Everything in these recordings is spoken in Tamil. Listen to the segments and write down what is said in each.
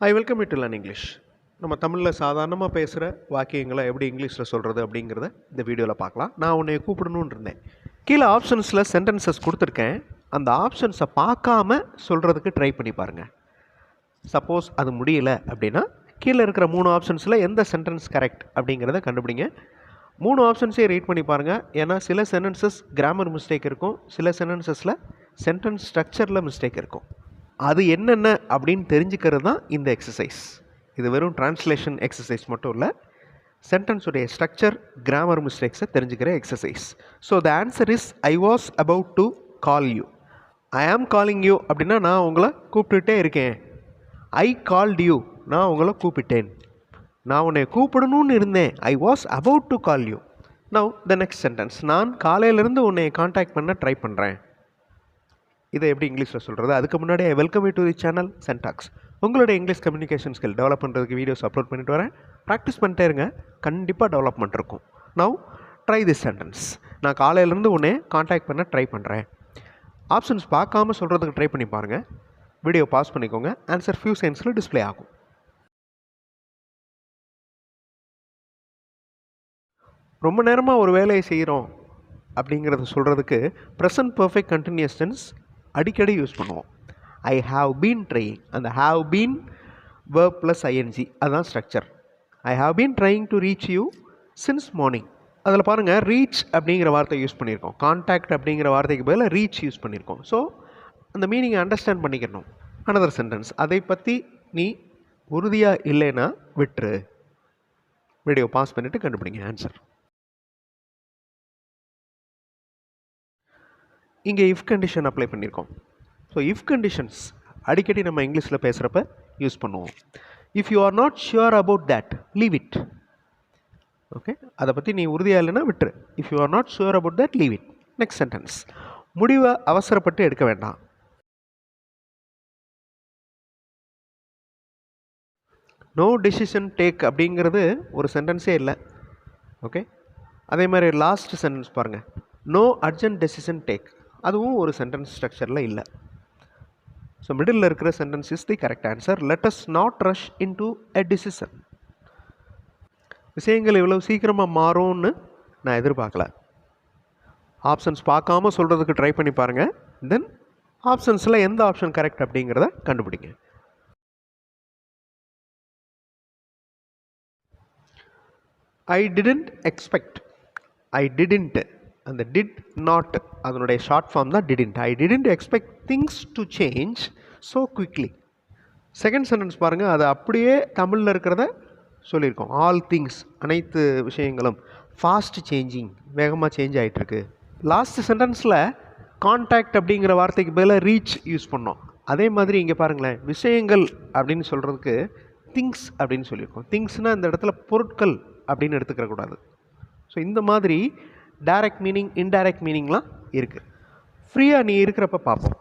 I welcome it to learn English நம்ம தமிழில் சாதாரணமாக பேசுகிற வாக்கியங்களை எப்படி இங்கிலீஷில் சொல்கிறது அப்படிங்கிறத இந்த வீடியோவில் பார்க்கலாம். நான் உன்னை கூப்பிடணுன்னு இருந்தேன். கீழே ஆப்ஷன்ஸில் சென்டென்சஸ் கொடுத்துருக்கேன். அந்த ஆப்ஷன்ஸை பார்க்காம சொல்கிறதுக்கு ட்ரை பண்ணி பாருங்கள் சப்போஸ் அது முடியல அப்படின்னா கீழே இருக்கிற மூணு ஆப்ஷன்ஸில் எந்த சென்டென்ஸ் கரெக்ட் அப்படிங்கிறத கண்டுபிடிங்க. மூணு ஆப்ஷன்ஸே ரீட் பண்ணி பாருங்கள் ஏன்னா சில சென்டென்சஸ் கிராமர் மிஸ்டேக் இருக்கும். சில சென்டென்சஸில் சென்டென்ஸ் ஸ்ட்ரக்சரில் மிஸ்டேக் இருக்கும். அது என்னென்ன அப்படின்னு தெரிஞ்சுக்கிறது தான் இந்த எக்ஸசைஸ் இது வெறும் டிரான்ஸ்லேஷன் எக்ஸசைஸ் மட்டும் இல்லை சென்டென்ஸுடைய ஸ்ட்ரக்சர் கிராமர் மிஸ்டேக்ஸை தெரிஞ்சுக்கிற exercise so the answer is I was about to call you I am calling you அப்படின்னா நான் உங்களை கூப்பிட்டுட்டே இருக்கேன். ஐ கால்ட் யூ நான் உங்களை கூப்பிட்டேன். நான் உன்னை கூப்பிடணும்னு இருந்தேன். I was about to call you now the next sentence நான் காலையிலேருந்து உன்னை காண்டாக்ட் பண்ண ட்ரை பண்ணுறேன் இதை எப்படி இங்கிலீஷில் சொல்கிறது அதுக்கு முன்னாடி welcome you to the channel சென்டாக்ஸ் உங்களுடைய இங்கிலீஷ் கம்யூனிகேஷன் ஸ்கில் டெவலப் பண்ணுறதுக்கு வீடியோஸ் அப்லோட் பண்ணிட்டு வரேன். ப்ராக்டிஸ் பண்ணிட்டே இருங்க. கண்டிப்பாக டெவலப்மெண்ட் இருக்கும். நவ் ட்ரை திஸ் சென்டென்ஸ் நான் காலையிலேருந்து உன்னே காண்டாக்ட் பண்ண ட்ரை பண்ணுறேன் ஆப்ஷன்ஸ் பார்க்காம சொல்கிறதுக்கு ட்ரை பண்ணி பாருங்கள் வீடியோ பாஸ் பண்ணிக்கோங்க. ஆன்சர் ஃபியூ செகண்ட்ஸில் டிஸ்ப்ளே ஆகும். ரொம்ப நேரமாக ஒரு வேலையை செய்கிறோம் அப்படிங்கிறத சொல்கிறதுக்கு ப்ரெசன்ட் பர்ஃபெக்ட் கண்டினியூஸ் டென்ஸ் அடிக்கடி யூஸ் பண்ணுவோம். ஐ ஹாவ் பீன் ட்ரையிங் அந்த have been verb plus ING அதுதான் structure I have been trying to reach you since morning அதில் பாருங்கள் ரீச் அப்படிங்கிற வார்த்தை யூஸ் பண்ணியிருக்கோம் கான்டாக்ட் அப்படிங்கிற வார்த்தைக்கு பதிலாக ரீச் யூஸ் பண்ணியிருக்கோம் ஸோ அந்த மீனிங்கை அண்டர்ஸ்டாண்ட் பண்ணிக்கணும். அனதர் சென்டென்ஸ் அதை பற்றி நீ உறுதியாக இல்லைன்னா விட்டுரு. வீடியோ பாஸ் பண்ணிவிட்டு கண்டுபிடிங்க. ஆன்சர் இங்கே இஃப் கண்டிஷன் அப்ளை பண்ணியிருக்கோம் ஸோ இஃப் கண்டிஷன்ஸ் அடிக்கடி நம்ம இங்கிலீஷில் பேசுகிறப்ப யூஸ் பண்ணுவோம். If you are not sure about that leave it okay அதை பற்றி நீ உறுதியாக இல்லைன்னா விட்டுரு. If you are not sure about that leave it next sentence முடிவை அவசரப்பட்டு எடுக்க வேண்டாம். நோ டெசிஷன் டேக் அப்படிங்கிறது ஒரு சென்டென்ஸே இல்லை. ஓகே அதே மாதிரி லாஸ்ட் சென்டென்ஸ் பாருங்கள் நோ அர்ஜென்ட் டெசிஷன் டேக் அதுவும் ஒரு சென்டென்ஸ் ஸ்ட்ரக்சரில் இல்லை. ஸோ மிடில் இருக்கிற sentence is the correct answer let us not rush into a decision விஷயங்கள் இவ்வளோ சீக்கிரமாக மாறும்னு நான் எதிர்பார்க்கல. ஆப்ஷன்ஸ் பார்க்காம சொல்கிறதுக்கு ட்ரை பண்ணி பாருங்கள் தென் ஆப்ஷன்ஸில் எந்த ஆப்ஷன் கரெக்ட் அப்படிங்கிறத கண்டுபிடிங்க. I didn't expect I didn't அந்த டிட் நாட் அதனுடைய ஷார்ட் ஃபார்ம் தான் didn't I didn't expect things to change so quickly second sentence பாருங்கள் அது அப்படியே தமிழில் இருக்கிறத சொல்லியிருக்கோம். ஆல் திங்ஸ் அனைத்து விஷயங்களும் ஃபாஸ்ட் சேஞ்சிங் வேகமாக சேஞ்ச் ஆகிட்டுருக்கு லாஸ்ட் சென்டென்ஸில் கான்டாக்ட் அப்படிங்கிற வார்த்தைக்கு பதிலாக ரீச் யூஸ் பண்ணோம். அதே மாதிரி இங்கே பாருங்களேன் விஷயங்கள் அப்படின்னு சொல்கிறதுக்கு திங்ஸ் அப்படின்னு சொல்லியிருக்கோம். திங்ஸ்னால் இந்த இடத்துல பொருட்கள் அப்படின்னு எடுத்துக்கிற கூடாது ஸோ இந்த மாதிரி டைரக்ட் மீனிங் இன்டைரக்ட் மீனிங்லாம் இருக்குது ஃப்ரீயாக நீ இருக்கிறப்ப பார்ப்போம்.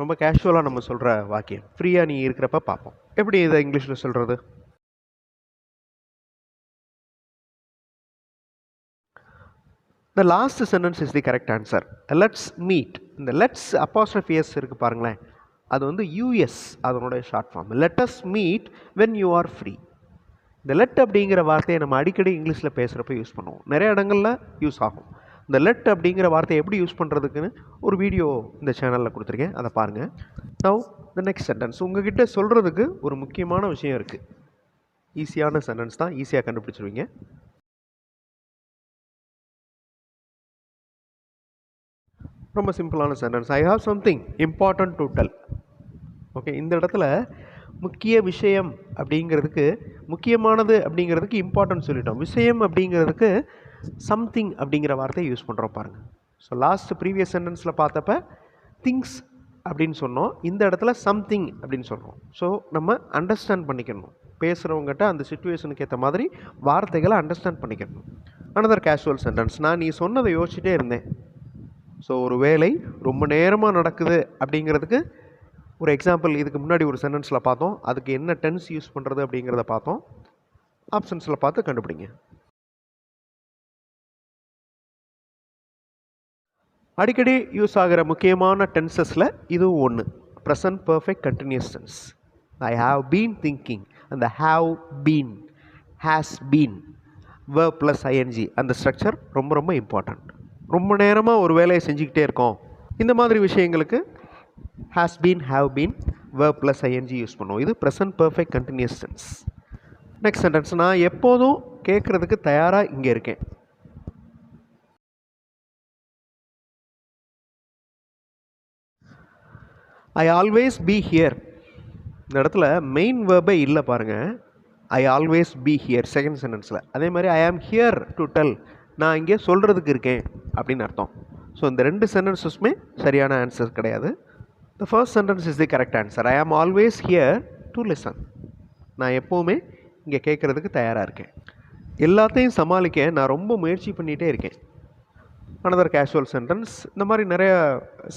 ரொம்ப கேஷுவலாக நம்ம சொல்கிற வாக்கியம். ஃப்ரீயாக நீ இருக்கிறப்ப பார்ப்போம். எப்படி இதை இங்கிலீஷில் சொல்கிறது the last sentence is the correct answer let's meet இந்த லெட்ஸ் அப்பாஸ்ட்ரஃபியஸ் இருக்குது பாருங்களேன். அது வந்து யூஎஸ் அதனுடைய short form let us meet when you are free இந்த லெட் அப்படிங்கிற வார்த்தையை நம்ம அடிக்கடி இங்கிலீஷில் பேசுகிறப்ப யூஸ் பண்ணுவோம். நிறைய இடங்களில் யூஸ் ஆகும். இந்த லெட் அப்படிங்கிற வார்த்தையை எப்படி யூஸ் பண்ணுறதுக்குன்னு ஒரு வீடியோ இந்த சேனலில் கொடுத்துருக்கேன். அதை பாருங்கள் நவ் த நெக்ஸ்ட் சென்டென்ஸ் உங்ககிட்ட சொல்கிறதுக்கு ஒரு முக்கியமான விஷயம் இருக்குது ஈஸியான சென்டென்ஸ் தான். ஈஸியாக கண்டுபிடிச்சிருவீங்க. ரொம்ப சிம்பிளான sentence I have something important to tell okay இந்த இடத்துல முக்கிய விஷயம் அப்படிங்கிறதுக்கு முக்கியமானது அப்படிங்கிறதுக்கு இம்பார்ட்டன்ஸ் சொல்லிட்டோம். விஷயம் அப்படிங்கிறதுக்கு சம்திங் அப்படிங்கிற வார்த்தையை யூஸ் பண்ணுறோம் பாருங்கள் ஸோ லாஸ்ட் ப்ரீவியஸ் சென்டென்ஸில் பார்த்தப்ப திங்ஸ் அப்படின்னு சொன்னோம். இந்த இடத்துல சம்திங் அப்படின்னு சொல்கிறோம் ஸோ நம்ம அண்டர்ஸ்டாண்ட் பண்ணிக்கணும். பேசுகிறவங்ககிட்ட அந்த சுச்சுவேஷனுக்கு ஏற்ற மாதிரி வார்த்தைகளை அண்டர்ஸ்டாண்ட் பண்ணிக்கணும். அனதர் கேஷுவல் சென்டென்ஸ் நான் நீ சொன்னதை யோசிச்சுட்டே இருந்தேன். ஸோ ஒரு வேலை ரொம்ப நேரமாக நடக்குது அப்படிங்கிறதுக்கு ஒரு எக்ஸாம்பிள் இதுக்கு முன்னாடி ஒரு சென்டென்ஸில் பார்த்தோம். அதுக்கு என்ன டென்ஸ் யூஸ் பண்ணுறது அப்படிங்கிறத பார்த்தோம். ஆப்ஷன்ஸில் பார்த்து கண்டுபிடிங்க. அடிக்கடி யூஸ் ஆகிற முக்கியமான டென்சஸில் இதுவும் ஒன்று present perfect continuous tense I have been thinking அந்த ஹாவ் பீன் ஹேஸ் பீன் வ ப்ளஸ் ஐஎன்ஜி அந்த ஸ்ட்ரக்சர் ரொம்ப ரொம்ப இம்பார்ட்டண்ட் ரொம்ப நேரமாக ஒரு வேலையை செஞ்சுக்கிட்டே இருக்கோம். இந்த மாதிரி விஷயங்களுக்கு has been have been verb plus ING use பண்ணுவோம். இது present perfect continuous tense next sentence நான் எப்போதும் கேட்குறதுக்கு தயாராக இங்கே இருக்கேன். ஐ ஆல்வேஸ் பி ஹியர் இந்த இடத்துல மெயின் வேர்பே இல்லை பாருங்கள் I always be here second சென்டென்ஸில் அதே மாதிரி ஐ ஆம் ஹியர் டு டெல் நான் இங்கே சொல்கிறதுக்கு இருக்கேன். அப்படின்னு அர்த்தம். ஸோ இந்த ரெண்டு சென்டென்சஸுமே சரியான ஆன்சர் கிடையாது. The first sentence is the correct answer I am always here to listen நான் எப்போவுமே இங்கே கேட்குறதுக்கு தயாராக இருக்கேன். எல்லாத்தையும் சமாளிக்க நான் ரொம்ப முயற்சி பண்ணிகிட்டே இருக்கேன். அனதர் கேஷுவல் சென்டென்ஸ் இந்த மாதிரி நிறையா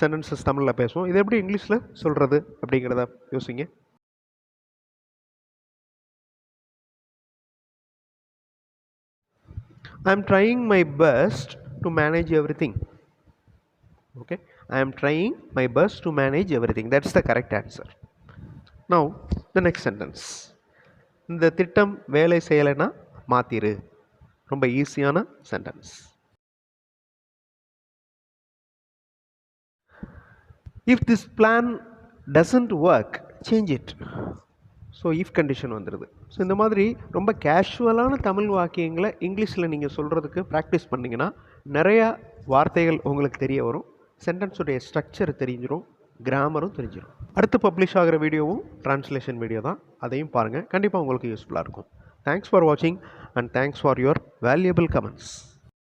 சென்டென்சஸ் தமிழில் பேசுவோம். இது எப்படி இங்கிலீஷில் சொல்கிறது அப்படிங்கிறத யோசிங்க. I am trying my best to manage everything okay I am trying my best to manage everything that's the correct answer no the next sentence இந்த திட்டம் வேலை செய்யலைன்னா மாற்றிரு ரொம்ப ஈஸியான sentence if this plan doesn't work change it so if condition வந்துடுது ஸோ இந்த மாதிரி ரொம்ப கேஷுவலான தமிழ் வாக்கியங்களை இங்கிலீஷில் நீங்கள் சொல்கிறதுக்கு ப்ராக்டிஸ் பண்ணிங்கன்னா நிறையா வார்த்தைகள் உங்களுக்கு தெரிய வரும். சென்டென்ஸுடைய ஸ்ட்ரக்சர் தெரிஞ்சிடும் கிராமரும் தெரிஞ்சிடும் அடுத்து பப்ளிஷ் ஆகிற வீடியோவும் ட்ரான்ஸ்லேஷன் வீடியோ தான். அதையும் பாருங்கள் கண்டிப்பாக உங்களுக்கு யூஸ்ஃபுல்லாக இருக்கும். தேங்க்ஸ் ஃபார் வாட்சிங் and thanks for your valuable comments